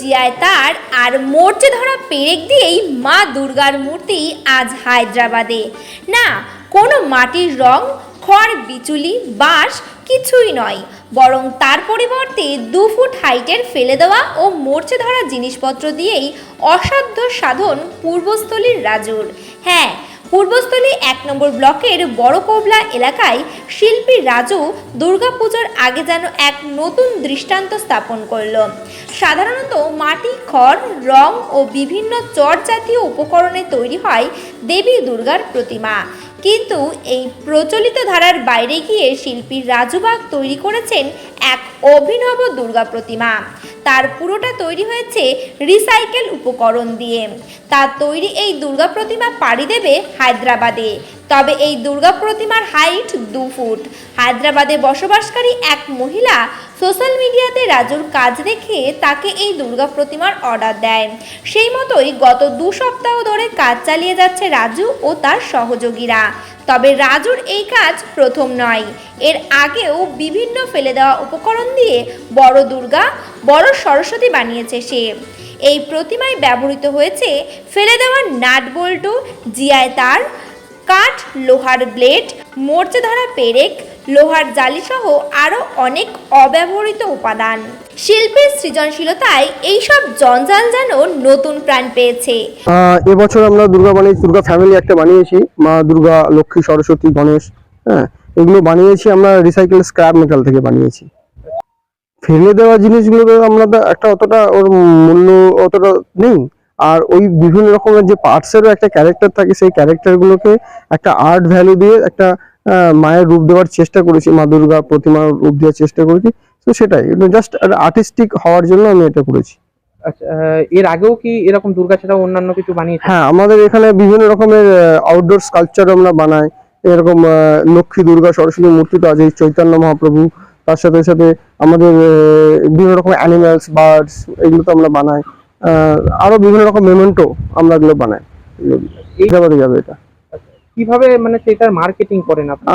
জিয়ায় তার আর মরচে ধরা পেরেক দিয়েই মা দুর্গার মূর্তি আজ হায়দ্রাবাদে। না, কোনো মাটির রং, খড়, বিচুলি, বাঁশ কিছুই নয়, বরং তার পরিবর্তে দু ফুট হাইটের ফেলে দেওয়া ও মরচে ধরা জিনিসপত্র দিয়েই অসাধ্য সাধন পূর্বস্থলীর রাজুর। হ্যাঁ পূর্বস্থলী এক নম্বর ব্লকের বড় কোবলা এলাকায় শিল্পী রাজু দুর্গাপুজোর আগে যেন এক নতুন দৃষ্টান্ত স্থাপন করল। সাধারণত মাটি, খড়, রং ও বিভিন্ন চট জাতীয় উপকরণে তৈরি হয় দেবী দুর্গার প্রতিমা। কিন্তু এই প্রচলিত ধারার বাইরে গিয়ে শিল্পী রাজুবাগ তৈরি করেছেন এক অভিনব দুর্গা প্রতিমা। তার পুরোটা তৈরি হয়েছে রিসাইকেল উপকরণ দিয়ে। তার তৈরি এই দুর্গা প্রতিমা পাড়ি দেবে হায়দ্রাবাদে। তবে এই দুর্গা প্রতিমার হাইট দু ফুট। হায়দ্রাবাদে বসবাসকারী এক মহিলা সোশ্যাল মিডিয়াতে রাজুর কাজ দেখে তাকে এই দুর্গা প্রতিমার অর্ডার দেয়। সেই মতোই গত দু সপ্তাহ ধরে কাজ চালিয়ে যাচ্ছে রাজু ও তার সহযোগীরা। তবে রাজুর এই কাজ প্রথম নয়। এর আগেও বিভিন্ন ফেলে দেওয়া উপকরণ দিয়ে বড় দুর্গা, বড় সরস্বতী বানিয়েছে সে। এই প্রতিমায় ব্যবহৃত হয়েছে ফেলে দেওয়া নাট বল্টু জিআই তার, কাঠ, লোহার ব্লেড মরচে ধরা পেরেক লোহার জালিসহ আরও অনেক অব্যবহৃত উপাদান। শিল্পীর সৃজনশীলতায় এইসব জঞ্জাল যেন নতুন প্রাণ পেয়েছে। এবছর আমরা দুর্গা বানিয়েছি দুর্গা ফ্যামিলি একটা বানিয়েছি, মা দুর্গা, লক্ষ্মী, সরস্বতী, গণেশ হ্যাঁ এগুলো বানিয়েছি, আমরা রিসাইকেল স্ক্র্যাপ মেটাল থেকে বানিয়েছি। ফেলে দেওয়া জিনিসগুলো আমরা একটা অতটা ওর মূল্য অতটা নেই। আর ওই বিভিন্ন রকমের যে পার্টসেরও একটা ক্যারেক্টার থাকে সেই ক্যারেক্টারগুলোকে একটা আর্ট ভ্যালু দিয়ে একটা মায়ের রূপ দেওয়ার চেষ্টা করেছি মা দুর্গা প্রতিমার রূপ দেওয়ার চেষ্টা করেছি। তো সেটাই জাস্ট আর্টিস্টিক হওয়ার জন্য আমি এটা করেছি। আচ্ছা এর আগেও কি এরকম দুর্গা ছাড়াও অন্যান্য কিছু বানিয়েছে হ্যাঁ আমাদের এখানে বিভিন্ন রকমের আউটডোর স্কাল্পচার আমরা বানাই। এরকম লক্ষ্মী দুর্গা সরস্বতী মূর্তি তো আছে চৈতন্য মহাপ্রভু তার সাথে সাথে আমাদের বিভিন্ন রকমের অ্যানিমালস বার্ডস এগুলো তো আমরা বানাই। আরও বিভিন্ন রকম মেমেন্টো আমরা এগুলো বানাই। হায়দ্রাবাদে যাবে এটা। কীভাবে মানে সেটার মার্কেটিং করেন আপনি?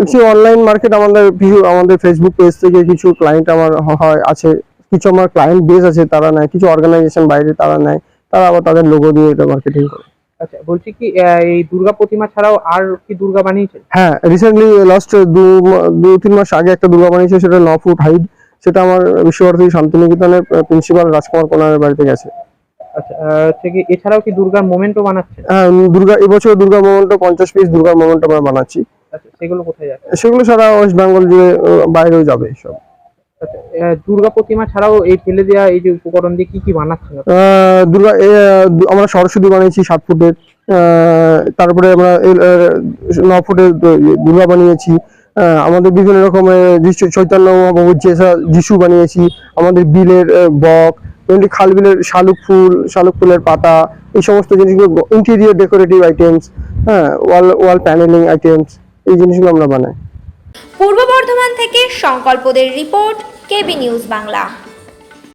কিছু অনলাইন মার্কেট আমাদের কিছু আমাদের ফেসবুক পেজ থেকে কিছু ক্লায়েন্ট আমার হয় আছে। কিছু আমার ক্লায়েন্ট বেস আছে তারা নেয়। কিছু অর্গানাইজেশন বাইরে তারা নেয়। তারা আবার তাদের লোগো দিয়ে এটা মার্কেটিং করে। আচ্ছা বলছি কি এই দুর্গা প্রতিমা ছাড়াও আর কি দুর্গা বানিয়েছেন? হ্যাঁ রিসেন্টলি লাস্ট দু দু তিন মাস আগে একটা দুর্গা বানিয়েছে সেটা ন ফুট হাইট সেটা আমার বিশ্বভারতী শান্তিনিকেতনের প্রিন্সিপাল রাজকুমার কোনারের বাড়িতে গেছে। আচ্ছা আহ, হচ্ছে কি এছাড়াও কি দুর্গার মোমেন্টও বানাচ্ছেন হ্যাঁ দুর্গা এবছর দুর্গা মোমেন্ট পঞ্চাশ পিস দুর্গা মোমেন্ট আমরা বানাচ্ছি। আচ্ছা সেগুলো কোথায় সেগুলো সারা ওয়েস্ট বেঙ্গল জুড়ে বাইরেও যাবে সব। আচ্ছা দুর্গা প্রতিমা ছাড়াও এই ফেলে দেওয়া এই যে উপকরণ দিয়ে কি কি বানাচ্ছেন দুর্গা আমরা সরস্বতী বানিয়েছি সাত ফুটের তারপরে আমরা ন ফুটের দুর্গা বানিয়েছি। আমাদের বিভিন্ন রকমের চৈতন্য মহাপ্রভুর যে যিশু বানিয়েছি, আমাদের বিলের বক এমনি খাল বিলের শালুক ফুল, শালুক ফুলের পাতা, এই সমস্ত জিনিসগুলো ইন্টেরিয়ার ডেকোরেটিভ আইটেমস হ্যাঁ ওয়াল ওয়াল প্যানেলিং আইটেমস এই জিনিসগুলো আমরা বানাই। পূর্ব বর্ধমান থেকে সংকল্পদের রিপোর্ট, কেবি নিউজ বাংলা।